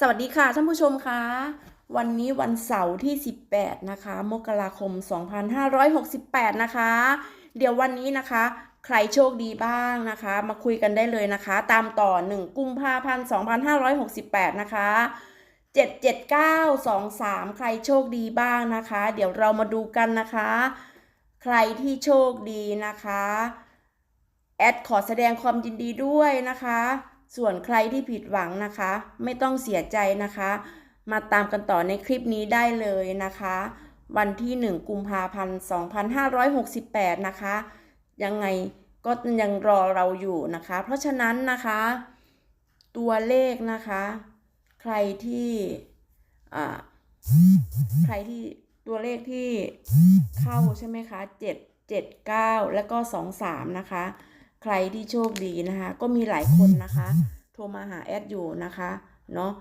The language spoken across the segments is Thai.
สวัสดีค่ะท่านผู้ชมคะวันนี้วันเสาร์ที่ 18 นะคะ มกราคม 2568 นะคะ เดี๋ยววันนี้นะคะ ใครโชคดีบ้างนะคะ มาคุยกันได้เลยนะคะ ตามต่อ 1 กุมภาพันธ์ 2568 นะคะ 77923 ใครโชคดีบ้างนะคะ เดี๋ยวเรามาดูกันนะคะ ใครที่โชคดีนะคะ แอดขอแสดงความยินดีด้วยนะคะ ส่วนใครที่ผิดหวังนะคะ ไม่ต้องเสียใจนะคะ มาตามกันต่อในคลิปนี้ได้เลยนะคะ วันที่ 1 กุมภาพันธ์ 2568 นะคะ ยังไงก็ยังรอเราอยู่นะคะ เพราะฉะนั้นนะคะ ตัวเลขนะคะ ใครที่อ่าใครที่ตัวเลขที่เข้าใช่ไหมคะ 7 7 9 แล้วก็ 2 3 นะคะ ใครที่โชคดีนะคะ ก็มีหลายคนนะคะ โทรมาหาแอดอยู่นะคะเนาะ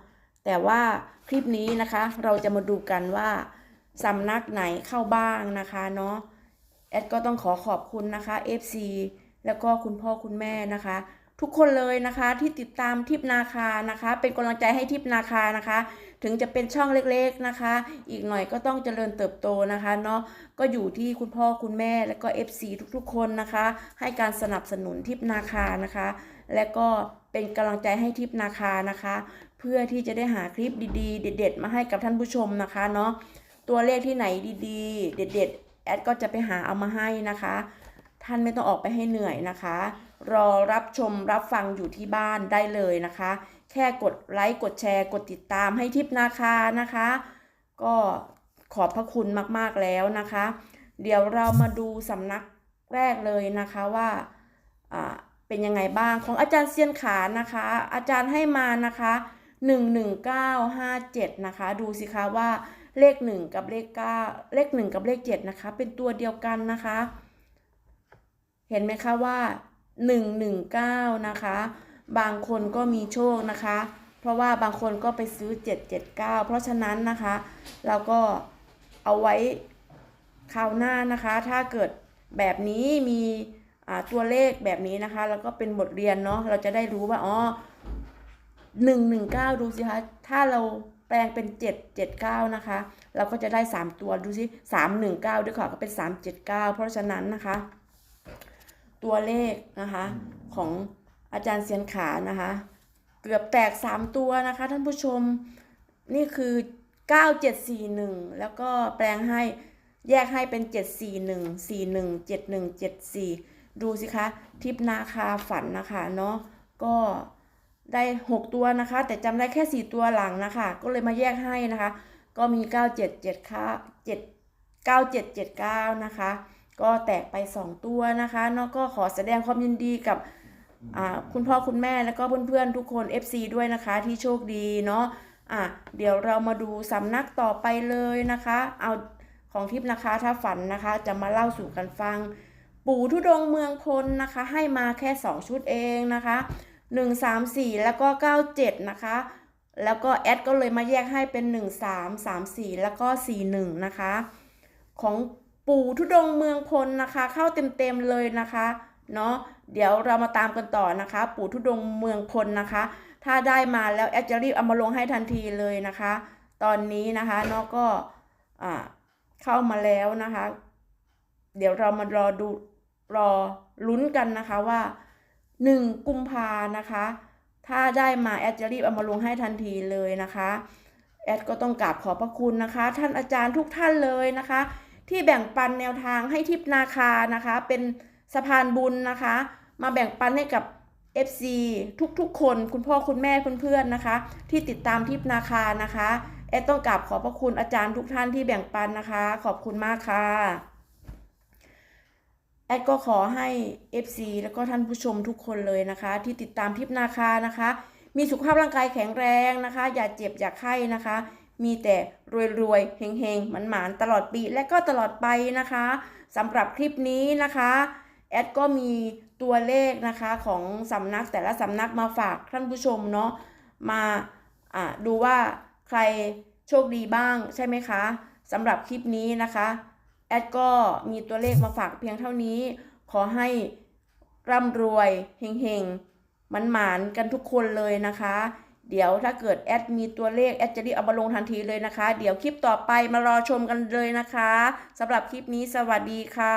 แต่ว่าคลิปนี้นะคะเราจะมาดูกันว่าสำนักไหนเข้าบ้างนะคะเนาะแอดก็ต้องขอขอบคุณนะคะ FC แล้วก็คุณพ่อคุณแม่นะคะ ทุกคนเลยนะคะ ที่ติดตามทิปนาคานะคะ เป็นกำลังใจให้ทิปนาคานะคะ ถึงจะเป็นช่องเล็กๆนะคะ อีกหน่อยก็ต้องเจริญเติบโตนะคะเนาะก็อยู่ที่คุณพ่อคุณแม่และก็ FC ทุกๆ คนนะคะ ให้การสนับสนุนทิปนาคานะคะ และก็เป็นกำลังใจให้ทิปนาคานะคะ เพื่อที่จะได้หาคลิปดีๆ เด็ด ๆ มาให้กับท่านผู้ชมนะคะเนาะตัวเลขที่ไหนดีๆ เด็ด ๆ แอดก็จะไปหาเอามาให้นะคะ ท่านไม่ต้องออกไปให้เหนื่อยนะคะ รอรับชมรับฟังอยู่ที่บ้านได้เลยนะคะ แค่กดไลค์กดแชร์กดติดตามให้ทิปนาคานะคะ ก็ขอบพระคุณมากๆแล้วนะคะ เดี๋ยวเรามาดูสำนักแรกเลยนะคะว่าเป็นยังไงบ้างของอาจารย์เซียนขานะคะ อาจารย์ให้มานะคะ11957นะคะ ดูสิคะว่าเลข1กับเลข9เลข1กับเลข7นะคะ เป็นตัวเดียวกันนะคะ เห็นไหมคะว่า 119 นะคะ บางคนก็มีโชคนะคะ เพราะว่าบางคนก็ไปซื้อ 779 เพราะฉะนั้นนะคะ เราก็เอาไว้คราวหน้านะคะ ถ้าเกิดแบบนี้มีตัวเลขแบบนี้นะคะ แล้วก็เป็นบทเรียนเนาะเราจะได้รู้ว่าอ๋อ119ดูสิคะ ถ้าเราแปลงเป็น779นะคะ เราก็จะได้3ตัวดูสิ319ด้วยค่ะก็เป็น379เพราะฉะนั้นนะคะ ตัวเลขนะคะของอาจารย์เซียนขานะคะ เกือบแตก 3 ตัวนะคะ ท่านผู้ชมนี่คือ 9741 แล้วก็แปลงให้แยกให้เป็น 741 41 71 74 ดูสิคะ ทิปนาคาฝันนะคะเนาะก็ได้ 6 ตัวนะคะ แต่จำได้แค่ 4 ตัวหลังนะคะ ก็เลยมาแยกให้นะคะ ก็มี 977ค่ะ7 9779 นะคะ ก็แตกไป 2 ตัวนะคะเนาะก็ขอแสดงความยินดีกับคุณพ่อคุณแม่แล้วก็เพื่อนๆทุกคน FC ด้วยนะคะที่โชคดีเนาะอะเดี๋ยวเรามาดูสำนักต่อไปเลยนะคะ เอาของทิพย์นะคะถ้าฝันนะคะจะมาเล่าสู่กันฟัง ปู่ทุดงเมืองพลนะคะ ให้มาแค่ 2 ชุดเองนะคะ 1 3 4 แล้วก็ 97 นะคะ แล้วก็แอดก็เลยมาแยกให้เป็น 1 3 3 4 แล้วก็ 4 1 นะคะ ของ ปู่ทุดงเมืองพลนะคะ เข้าเต็มๆเลยนะคะเนาะเดี๋ยวเรามาตามกันต่อนะคะ ปู่ทุดงเมืองพลนะคะ ถ้าได้มาแล้วแอดจะรีบเอามาลงให้ทันทีเลยนะคะ ตอนนี้นะคะเนาะก็อ่าเข้ามาแล้วนะคะ เดี๋ยวเรามารอดูรอลุ้นกันนะคะว่า1กุมภานะคะ ถ้าได้มาแอดจะรีบเอามาลงให้ทันทีเลยนะคะ แอดก็ต้องกราบขอบพระคุณนะคะ ท่านอาจารย์ทุกท่านเลยนะคะ ที่แบ่งปันแนวทางให้ทิพนาคานะคะ เป็นสะพานบุญนะคะ มาแบ่งปันให้กับ FC ทุกๆ คนคุณพ่อคุณแม่เพื่อนๆนะคะ ที่ติดตามทิพนาคานะคะแอดต้องกราบขอบพระคุณอาจารย์ทุกท่านที่แบ่งปันนะคะ ขอบคุณมากค่ะแอดก็ขอให้ FC แล้วก็ท่านผู้ชมทุกคนเลยนะคะ ที่ติดตามทิพนาคานะคะ มีสุขภาพร่างกายแข็งแรงนะคะ อย่าเจ็บอย่าไข้นะคะ มีแต่รวยๆเฮงๆหมันๆตลอดปีและก็ตลอดไปนะคะสำหรับคลิปนี้นะคะแอดก็มีตัวเลขนะคะของสำนักแต่ละสำนักมาฝากท่านผู้ชมเนาะมาอ่าดูว่าใครโชคดีบ้างใช่ไหมคะสำหรับคลิปนี้นะคะแอดก็มีตัวเลขมาฝากเพียงเท่านี้ ขอให้ร่ำรวยเฮงๆมันหมานๆกันทุกคนเลยนะคะ เดี๋ยวถ้าเกิดแอดมีตัวเลขแอดจะรีบเอามาลงทันทีเลยนะคะ เดี๋ยวคลิปต่อไปมารอชมกันเลยนะคะสำหรับคลิปนี้สวัสดีค่ะ